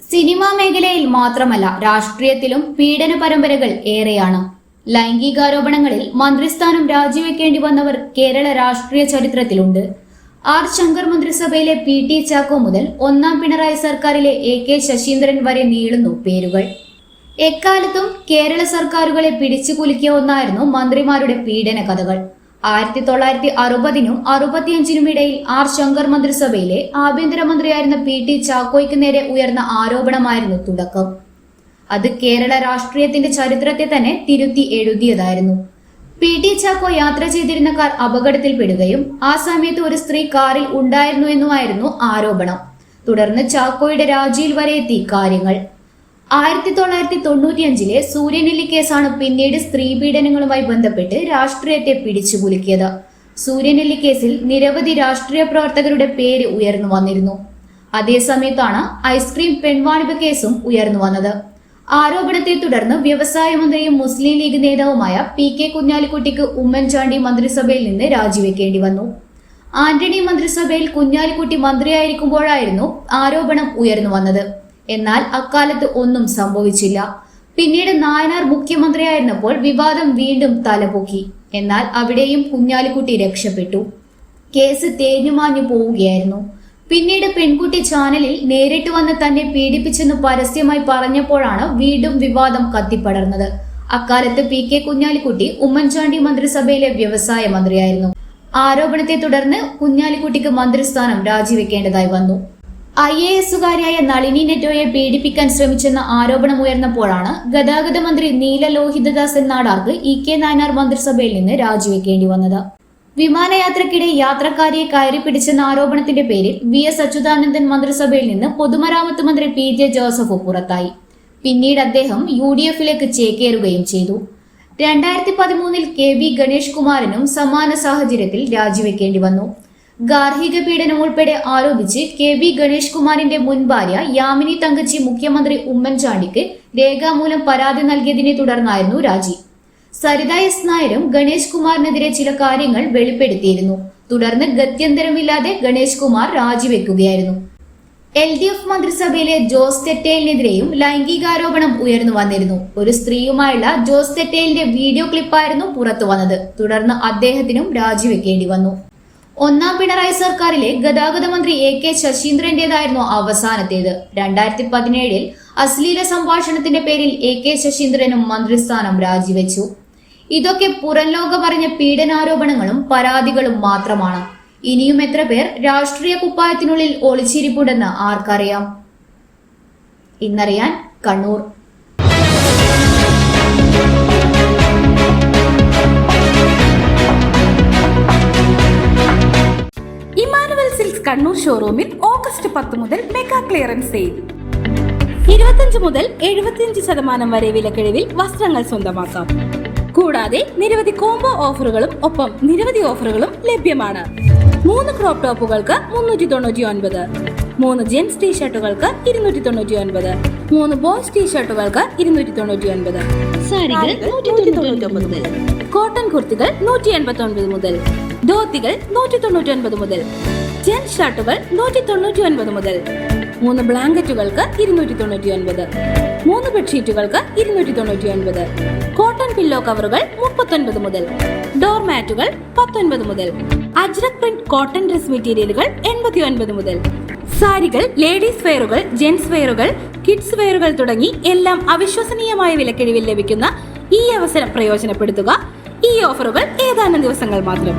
Cinema മേഖലയിൽ മാത്രമല്ല രാഷ്ട്രീയത്തിലും പീഡന പരമ്പരകൾ ഏറെയാണ്. ലൈംഗികാരോപണങ്ങളിൽ മന്ത്രിസ്ഥാനം രാജിവെക്കേണ്ടി വന്നവർ കേരള രാഷ്ട്രീയ ചരിത്രത്തിലുണ്ട്. ആർ ശങ്കർ മന്ത്രിസഭയിലെ പി ടി ചാക്കോ മുതൽ ഒന്നാം പിണറായി സർക്കാരിലെ എ കെ ശശീന്ദ്രൻ വരെ നീളുന്നു പേരുകൾ. എക്കാലത്തും കേരള സർക്കാരുകളെ പിടിച്ചു കുലുക്കിയ ഒന്നായിരുന്നു മന്ത്രിമാരുടെ പീഡന കഥകൾ. ആയിരത്തി തൊള്ളായിരത്തി അറുപതിനും അറുപത്തിയഞ്ചിനും ഇടയിൽ ആർ ശങ്കർ മന്ത്രിസഭയിലെ ആഭ്യന്തരമന്ത്രിയായിരുന്ന പി ടി ചാക്കോയ്ക്ക് നേരെ ഉയർന്ന ആരോപണമായിരുന്നു തുടക്കം. അത് കേരള രാഷ്ട്രീയത്തിന്റെ ചരിത്രത്തെ തന്നെ തിരുത്തി എഴുതിയതായിരുന്നു. പി ടി ചാക്കോ യാത്ര ചെയ്തിരുന്ന കാർ അപകടത്തിൽപ്പെടുകയും ആ സമയത്ത് ഒരു സ്ത്രീ കാറിൽ ഉണ്ടായിരുന്നു എന്നുമായിരുന്നു ആരോപണം. തുടർന്ന് ചാക്കോയുടെ രാജിയിൽ വരെ എത്തി കാര്യങ്ങൾ. ആയിരത്തി തൊള്ളായിരത്തി തൊണ്ണൂറ്റിയഞ്ചിലെ സൂര്യനെല്ലി കേസാണ് പിന്നീട് സ്ത്രീപീഡനങ്ങളുമായി ബന്ധപ്പെട്ട് രാഷ്ട്രീയത്തെ പിടിച്ചുകുലുക്കിയത് സൂര്യനെല്ലി കേസിൽ നിരവധി രാഷ്ട്രീയ പ്രവർത്തകരുടെ പേര് ഉയർന്നു വന്നിരുന്നു. അതേസമയത്താണ് ഐസ്ക്രീം പെൺവാണിഭ കേസും ഉയർന്നു വന്നത്. ആരോപണത്തെ തുടർന്ന് വ്യവസായ മന്ത്രിയും മുസ്ലിം ലീഗ് നേതാവുമായ പി കെ കുഞ്ഞാലിക്കുട്ടിക്ക് ഉമ്മൻചാണ്ടി മന്ത്രിസഭയിൽ നിന്ന് രാജിവെക്കേണ്ടി വന്നു. ആന്റണി മന്ത്രിസഭയിൽ കുഞ്ഞാലിക്കുട്ടി മന്ത്രിയായിരിക്കുമ്പോഴായിരുന്നു ആരോപണം ഉയർന്നു വന്നത്. എന്നാൽ അക്കാലത്ത് ഒന്നും സംഭവിച്ചില്ല. പിന്നീട് നായനാർ മുഖ്യമന്ത്രിയായിരുന്നപ്പോൾ വിവാദം വീണ്ടും തലപൊക്കി. എന്നാൽ അവിടെയും കുഞ്ഞാലിക്കുട്ടി രക്ഷപ്പെട്ടു. കേസ് തേഞ്ഞുമാഞ്ഞു പോവുകയായിരുന്നു. പിന്നീട് പെൺകുട്ടി ചാനലിൽ നേരിട്ട് വന്ന് തന്നെ പീഡിപ്പിച്ചെന്ന് പരസ്യമായി പറഞ്ഞപ്പോഴാണ് വീണ്ടും വിവാദം കത്തിപ്പടർന്നത്. അക്കാലത്ത് പി കെ കുഞ്ഞാലിക്കുട്ടി ഉമ്മൻചാണ്ടി മന്ത്രിസഭയിലെ വ്യവസായ മന്ത്രിയായിരുന്നു. ആരോപണത്തെ തുടർന്ന് കുഞ്ഞാലിക്കുട്ടിക്ക് മന്ത്രിസ്ഥാനം രാജിവെക്കേണ്ടതായി വന്നു. ഐ എ എസുകാരിയായ നളിനി നെറ്റോയെ പീഡിപ്പിക്കാൻ ശ്രമിച്ചെന്ന ആരോപണം ഉയർന്നപ്പോഴാണ് ഗതാഗത മന്ത്രി നീല ലോഹിതദാസൻ നാടാർക്ക് ഇ കെ നായനാർ മന്ത്രിസഭയിൽ നിന്ന് രാജിവെക്കേണ്ടി വന്നത്. വിമാനയാത്രക്കിടെ യാത്രക്കാരിയെ കയറി പിടിച്ചെന്ന ആരോപണത്തിന്റെ പേരിൽ വി എസ് അച്യുതാനന്ദൻ മന്ത്രിസഭയിൽ നിന്ന് പൊതുമരാമത്ത് മന്ത്രി പി ജെ ജോസഫ് പുറത്തായി. പിന്നീട് അദ്ദേഹം യു ഡി എഫിലേക്ക് ചേക്കേറുകയും ചെയ്തു. രണ്ടായിരത്തി പതിമൂന്നിൽ കെ വി ഗണേഷ് കുമാറിനും സമാന സാഹചര്യത്തിൽ രാജിവെക്കേണ്ടി വന്നു. ഗാർഹിക പീഡനം ഉൾപ്പെടെ ആരോപിച്ച് കെ വി ഗണേഷ് കുമാറിന്റെ മുൻ ഭാര്യ യാമിനി തങ്കച്ചി മുഖ്യമന്ത്രി ഉമ്മൻചാണ്ടിക്ക് രേഖാമൂലം പരാതി നൽകിയതിനെ തുടർന്നായിരുന്നു രാജി. സരിത എസ് നായരും ഗണേഷ് കുമാറിനെതിരെ ചില കാര്യങ്ങൾ വെളിപ്പെടുത്തിയിരുന്നു. തുടർന്ന് ഗത്യന്തരമില്ലാതെ ഗണേഷ് കുമാർ രാജിവെക്കുകയായിരുന്നു. എൽ ഡി എഫ് മന്ത്രിസഭയിലെ ജോസ് തെറ്റേലിനെതിരെയും ലൈംഗികാരോപണം ഉയർന്നു വന്നിരുന്നു. ഒരു സ്ത്രീയുമായുള്ള ജോസ് തെറ്റേലിന്റെ വീഡിയോ ക്ലിപ്പായിരുന്നു പുറത്തു വന്നത്. തുടർന്ന് അദ്ദേഹത്തിനും രാജിവെക്കേണ്ടി വന്നു. ഒന്നാം പിണറായി സർക്കാരിലെ ഗതാഗത മന്ത്രി എ കെ ശശീന്ദ്രന്റേതായിരുന്നു അവസാനത്തേത്. രണ്ടായിരത്തി പതിനേഴിൽ അശ്ലീല സംഭാഷണത്തിന്റെ പേരിൽ എ കെ ശശീന്ദ്രനും മന്ത്രിസ്ഥാനം രാജിവെച്ചു. ഇതൊക്കെ പുറം പറഞ്ഞ പീഡനാരോപണങ്ങളും പരാതികളും മാത്രമാണ്. ഇനിയും എത്ര പേർ രാഷ്ട്രീയ കുപ്പായത്തിനുള്ളിൽ ഒളിച്ചിരിപ്പുണ്ടെന്ന് ആർക്കറിയാം? ഇന്നറിയാൻ കണ്ണൂർ. കണ്ണൂർ ഷോറൂമിൽ ഓഗസ്റ്റ് പത്ത് മുതൽ മെഗാ ക്ലിയറൻസ് സെയിൽ ഇരുപത്തിയഞ്ച് മുതൽ എഴുപത്തിയഞ്ച് ശതമാനം വരെ വിലക്കിഴിവിൽ വസ്ത്രങ്ങൾ സ്വന്തമാക്കാം. കൂടാതെ നിരവധി കോംബോ ഓഫറുകളും ഒപ്പം നിരവധി ഓഫറുകളും ലഭ്യമാണ്. മൂന്ന് ക്രോപ്പ് ടോപ്പുകൾക്ക് മുന്നൂറ്റി തൊണ്ണൂറ്റി ഒൻപത് മൂന്ന് ജെൻസ് ടീഷർട്ടുകൾക്ക് ഇരുന്നൂറ്റി തൊണ്ണൂറ്റി ഒൻപത് മൂന്ന് ബോയ്സ് ടീഷർട്ടുകൾക്ക് ഇരുന്നൂറ്റി തൊണ്ണൂറ്റി ഒൻപത് സാരികൾ നൂറ്റി തൊണ്ണൂറ്റി ഒമ്പത് മുതൽ. കോട്ടൺ കുർത്തികൾ നൂറ്റി എൺപത്തി ഒൻപത് മുതൽ. ധോത്തികൾ നൂറ്റി തൊണ്ണൂറ്റി ഒൻപത് മുതൽ. ജെൻസ് ഷർട്ടുകൾ നൂറ്റി തൊണ്ണൂറ്റി ഒൻപത് മുതൽ. മൂന്ന് ബ്ലാങ്കറ്റുകൾക്ക് ഇരുന്നൂറ്റി തൊണ്ണൂറ്റി ഒൻപത് മൂന്ന് ബെഡ്ഷീറ്റുകൾക്ക് ഇരുന്നൂറ്റി തൊണ്ണൂറ്റി ഒൻപത് കോട്ടൺ പില്ലോ കവറുകൾ മുപ്പത്തൊൻപത് മുതൽ. ഡോർ മാറ്റുകൾ പത്തൊൻപത് മുതൽ. അജ്രക് പ്രിന്റ് കോട്ടൺ ഡ്രസ് മെറ്റീരിയലുകൾ എൺപത്തി ഒൻപത് മുതൽ. സാരികൾ ലേഡീസ് വെയറുകൾ ജെന്റ്സ് വെയറുകൾ കിഡ്സ് വെയറുകൾ തുടങ്ങി എല്ലാം അവിശ്വസനീയമായ വിലക്കിഴിവിൽ ലഭിക്കുന്ന ഈ അവസരം പ്രയോജനപ്പെടുത്തുക. ഈ ഓഫറുകൾ ഏതാനും ദിവസങ്ങൾ മാത്രം.